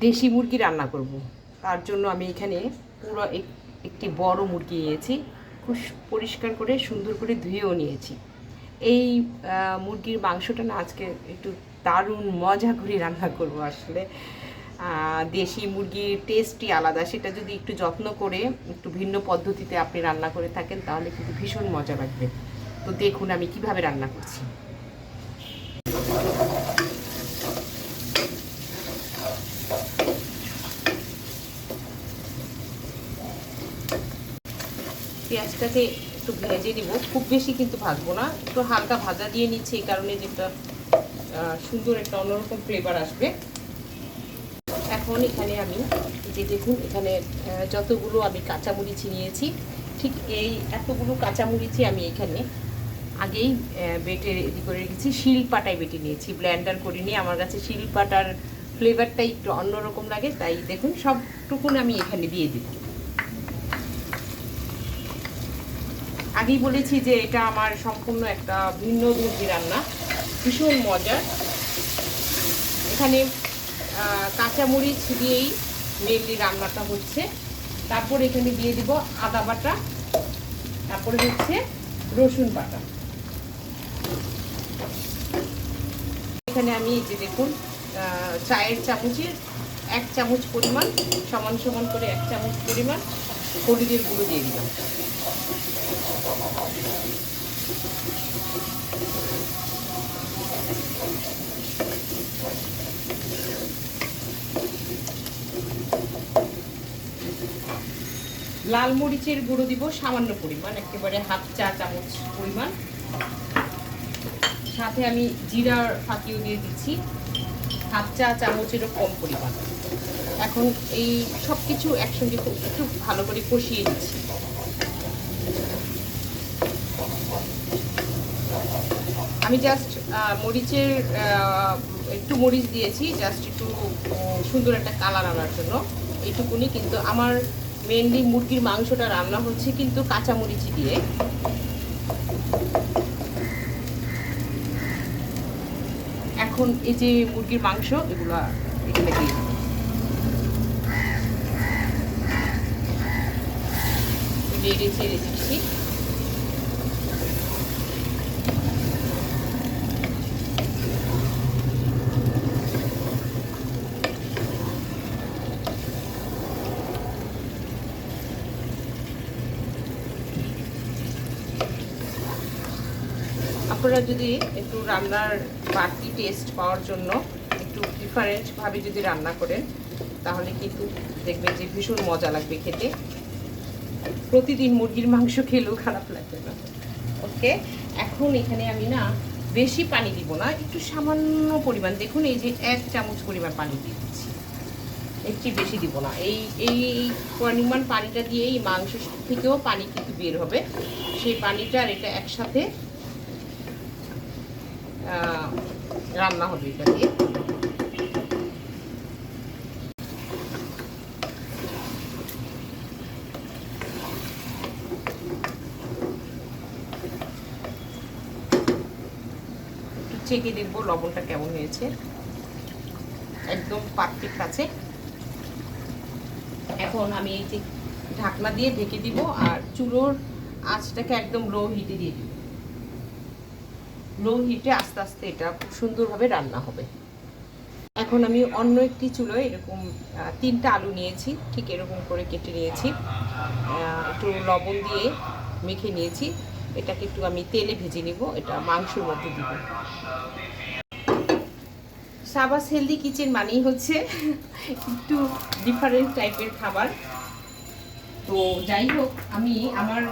দেশি মুরগি রান্না করব। তার জন্য আমি এখানে পুরো এক- একটি বড় মুরগি নিয়েছি। খুব পরিষ্কার করে, সুন্দর করে ধুয়েও নিয়েছি। এই মুরগির মাংসটা না আজকে একটু দারুণ মজা করে রান্না করব আসলে। দেশি মুরগির টেস্টই আলাদা। সেটা যদি একটু যত্ন করে, একটু ভিন্ন পদ্ধতিতে আপনি রান্না করে থাকেন, তাহলে কিন্তু ভীষণ মজা লাগবে। তো দেখুন আমি কীভাবে রান্না করছি। পেঁয়াজটাকে একটু ভেজে দিব খুব বেশি কিন্তু ভাজবো না, একটু হালকা ভাজা দিয়ে নিচ্ছি এই কারণে যেটা সুন্দর একটা অন্যরকম ফ্লেভার আসবে। এখন এখানে আমি যে দেখুন, এখানে যতগুলো আমি কাঁচামরিচ নিয়েছি, ঠিক এই এতগুলো কাঁচামরিচই আমি এখানে আগেই বেটে রেডি করে রেখেছি। শিল শিলপাটায় বেটে নিয়েছি ব্ল্যান্ডার করে নিয়ে। আমার কাছে শিলপাটার ফ্লেভারটা একটু অন্যরকম লাগে, তাই দেখুন, সবটুকুন আমি এখানে দিয়ে দিব আগেই বলেছি যে এটা আমার সম্পূর্ণ একটা ভিন্ন ধর্মী রান্না। ভীষণ মজার। এখানে কাঁচামরিচ দিয়েই মেনলি রান্নাটা হচ্ছে। তারপর এখানে দিয়ে দিব আদা বাটা। তারপরে হচ্ছে রসুন বাটা। এখানে আমি যে দেখুন চায়ের চামচের এক চামচ পরিমাণ, সমান সমান করে এক চামচ পরিমাণ হলুদের গুঁড়ো দিয়ে দিলাম। লাল মরিচের গুঁড়ো দিব, সামান্য পরিমাণ, একেবারে হাফ চা চামচ পরিমাণ। সাথে আমি জিরার ফাঁকিও দিয়ে দিচ্ছি, হাফ চা চামচেরও কম পরিমাণ। এখন এই সব কিছু একসঙ্গে খুব ভালো করে কষিয়ে দিচ্ছি আমি জাস্ট মরিচের একটু মরিচ দিয়েছি জাস্ট একটু সুন্দর একটা কালার আনার জন্য। এইটুকুনি, কিন্তু আমার মেনলি মুরগির মাংসটা রান্না হচ্ছে কিন্তু কাঁচা মরিচ দিয়ে। এখন এই যে মুরগির মাংস, এগুলো এখানে দিয়ে। নেড়ে চেড়ে আপনারা যদি একটু রান্নার বাড়তি টেস্ট পাওয়ার জন্য একটু ডিফারেন্টভাবে যদি রান্না করেন, তাহলে কিন্তু দেখবেন যে ভীষণ মজা লাগবে খেতে। প্রতিদিন মুরগির মাংস খেলেও খারাপ লাগবে না। ওকে? এখন এখানে আমি না বেশি পানি দিব না, একটু সামান্য পরিমাণ। দেখুন, এই যে এক চামচ পরিমাণ পানি দিয়ে দিচ্ছি। একটু বেশি দিব না। এই এই পরিমাণ পানিটা দিয়ে এই মাংস থেকেও পানি কিন্তু বের হবে। সেই পানিটা আর এটা একসাথে রান্না হবে এটা দিয়ে। চেকে দেখব লবণটা কেমন হয়েছে। একদম পারফেক্ট আছে। এখন আমি এই যে ঢাকনা দিয়ে ঢেকে দিব আর চুলোর আঁচটাকে একদম লো হিটে দিয়ে দিব। লো হিটে আস্তে আস্তে এটা খুব সুন্দরভাবে রান্না হবে। এখন আমি অন্য একটি চুলোয় এরকম তিনটা আলু নিয়েছি, ঠিক এরকম করে কেটে নিয়েছি। একটু লবণ দিয়ে মেখে নিয়েছি। এটাকে একটু আমি তেলে ভেজে নিব, এটা মাংসের মধ্যে দিব। সাবাস হেলদি কিচেন মানেই হচ্ছে একটু ডিফারেন্ট টাইপের খাবার। তো যাই হোক, আমি আমার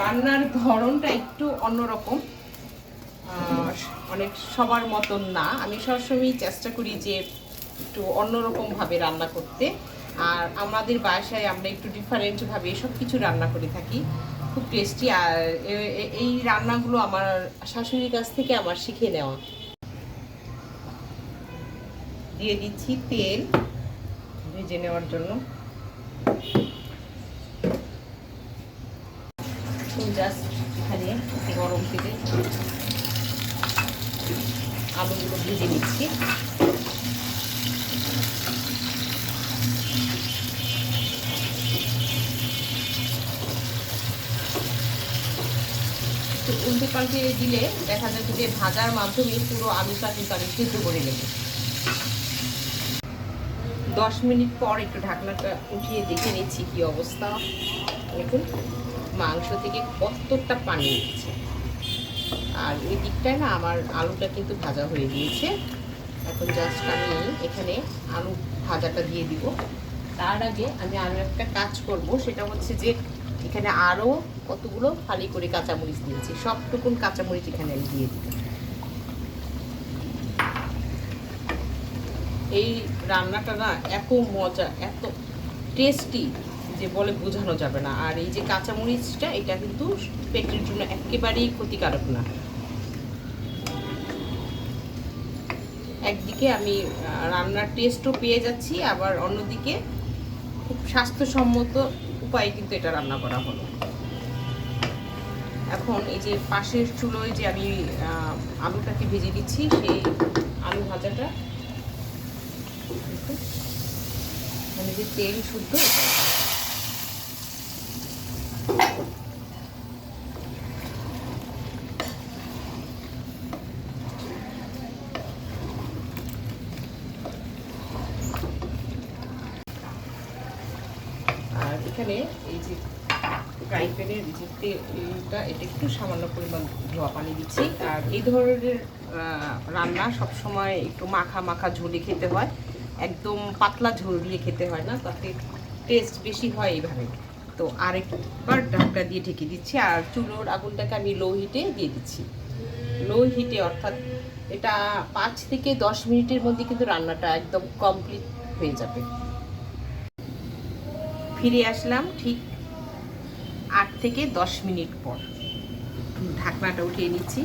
রান্নার ধরনটা একটু অন্যরকম। অনেক সবার মতন না। আমি সবসময় চেষ্টা করি যে একটু অন্যরকমভাবে রান্না করতে। আর আমাদের বাসায় আমরা একটু ডিফারেন্টভাবে সব কিছু রান্না করে থাকি। খুব টেস্টি আর এই রান্নাগুলো আমার শাশুড়ির কাছ থেকে আমার শিখে নেওয়া। দিয়ে দিচ্ছি তেল ভেজে নেওয়ার জন্য। জাস্ট এখানে গরম তেলে আলুগুলো ভেজে নিচ্ছি। উল্টে পাল্টে দিলে দেখা যাচ্ছে যে ভাজার মাধ্যমে পুরো আলুটা কিন্তু আমি সিদ্ধ করে নেব। দশ মিনিট পর একটু ঢাকনাটা উঠিয়ে দেখে নিচ্ছি কি অবস্থা। দেখুন, মাংস থেকে কতটা পানি নিচ্ছে আর ওই দিকটায় না আমার আলুটা কিন্তু ভাজা হয়ে গিয়েছে। এখন জাস্ট আমি এখানে আলু ভাজাটা দিয়ে দিব। তার আগে আমি আরও একটা কাজ করব, সেটা হচ্ছে যে এখানে আরও কতগুলো ফালি করে কাঁচামরিচ দিয়েছি। সবটুকুন কাঁচামরিচ এখানে আমি দিয়ে দিব এই রান্নাটা না এত মজা, এত টেস্টি যে বলে বোঝানো যাবে না। আর এই যে কাঁচামরিচটা, এটা কিন্তু পেটের জন্য একেবারেই ক্ষতিকারক না। একদিকে আমি রান্নার টেস্টও পেয়ে যাচ্ছি, আবার অন্যদিকে খুব স্বাস্থ্যসম্মত উপায়ে কিন্তু এটা রান্না করা হলো। এখন এই যে পাশের চুলোয় যে আমি আলুটাকে ভেজে দিচ্ছি সেই আলু ভাজাটা। মানে যে তেল শুদ্ধ এখানে এই যে ফ্রাই প্যানের যে তেলটা, এটা একটু সামান্য পরিমাণ ধোয়া পানি দিচ্ছি। আর এই ধরনের রান্না সবসময় একটু মাখা মাখা ঝোলে খেতে হয়। একদম পাতলা ঝোল দিয়ে খেতে হয় না, তাতে টেস্ট বেশি হয় এইভাবে। তো আরেকবার ঢাকা দিয়ে ঢেকে দিচ্ছি, আর চুলোর আগুনটাকে আমি লো হিটে দিয়ে দিচ্ছি। লো হিটে অর্থাৎ এটা পাঁচ থেকে দশ মিনিটের মধ্যে কিন্তু রান্নাটা একদম কমপ্লিট হয়ে যাবে। ফিরে আসলাম ঠিক আট থেকে দশ মিনিট পর। ঢাকনাটা উঠিয়ে নিচ্ছি।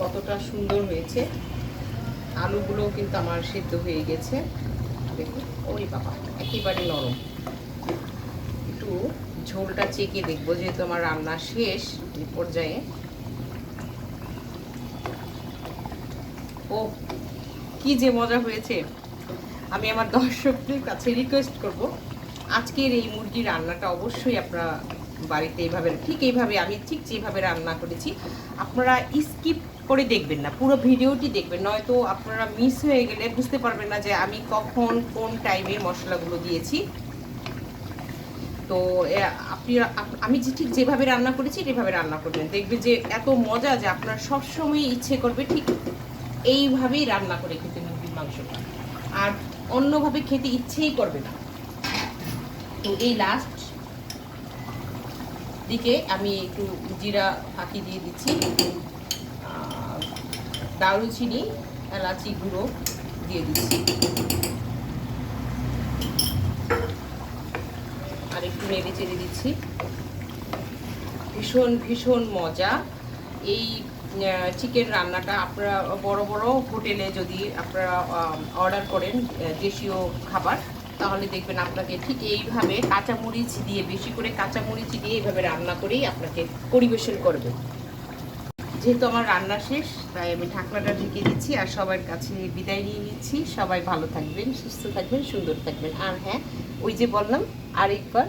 কতটা সুন্দর হয়েছে। আলুগুলোও কিন্তু আমার সেদ্ধ হয়ে গেছে। দেখুন, ওই বাবা, একেবারে নরম। একটু ঝোলটা চেকে দেখব, যেহেতু আমার রান্না শেষ পর্যায়ে। ও কি যে মজা হয়েছে। আমি আমার দর্শকদের কাছে রিকোয়েস্ট করব। আজকের এই মুরগির রান্নাটা অবশ্যই আপনারা বাড়িতে এইভাবে, ঠিক এইভাবে, আমি ঠিক যেভাবে রান্না করেছি, আপনারা স্কিপ করে দেখবেন না। পুরো ভিডিওটি দেখবেন, নয়তো আপনারা মিস হয়ে গেলে বুঝতে পারবেন না যে আমি কখন কোন টাইমে মশলাগুলো দিয়েছি। তো আপনি আমি যে ঠিক যেভাবে রান্না করেছি এভাবে রান্না করবেন। দেখবেন যে এত মজা যে আপনার সবসময় ইচ্ছে করবে ঠিক এইভাবেই রান্না করে খেতে মুরগির মাংসটা। আর অন্যভাবে খেতে ইচ্ছেই করবে না। তো এই লাস্ট দিকে আমি একটু জিরা ফাঁকি দিয়ে দিচ্ছি। দারুচিনি, এলাচি গুঁড়ো দিয়ে দিচ্ছি। আর একটু নেড়ে চেড়ে দিচ্ছি। ভীষণ ভীষণ মজা। এই চিকেন রান্নাটা আপনারা বড় বড় হোটেলে যদি আপনারা অর্ডার করেন দেশীয় খাবার, তাহলে দেখবেন আপনাকে ঠিক এইভাবে কাঁচামরিচ দিয়ে, বেশি করে কাঁচামরিচ দিয়ে এইভাবে রান্না করেই আপনাকে পরিবেশন করবে। যেহেতু আমার রান্না শেষ, তাই আমি ঢাকনাটা ঢেকে দিচ্ছি আর সবার কাছে বিদায় নিয়ে নিচ্ছি। সবাই ভালো থাকবেন, সুস্থ থাকবেন, সুন্দর থাকবেন। আর হ্যাঁ ওই যে বললাম, আরেকবার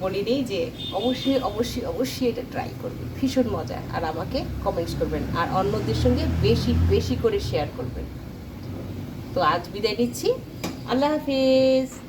বলি নেই যে অবশ্যই অবশ্যই অবশ্যই এটা ট্রাই করবেন ভীষণ মজা। আর আমাকে কমেন্টস করবেন। আর অন্যদের সঙ্গে বেশি বেশি করে শেয়ার করবেন। তো আজ বিদায় নিচ্ছি। আল্লাহ হাফিজ।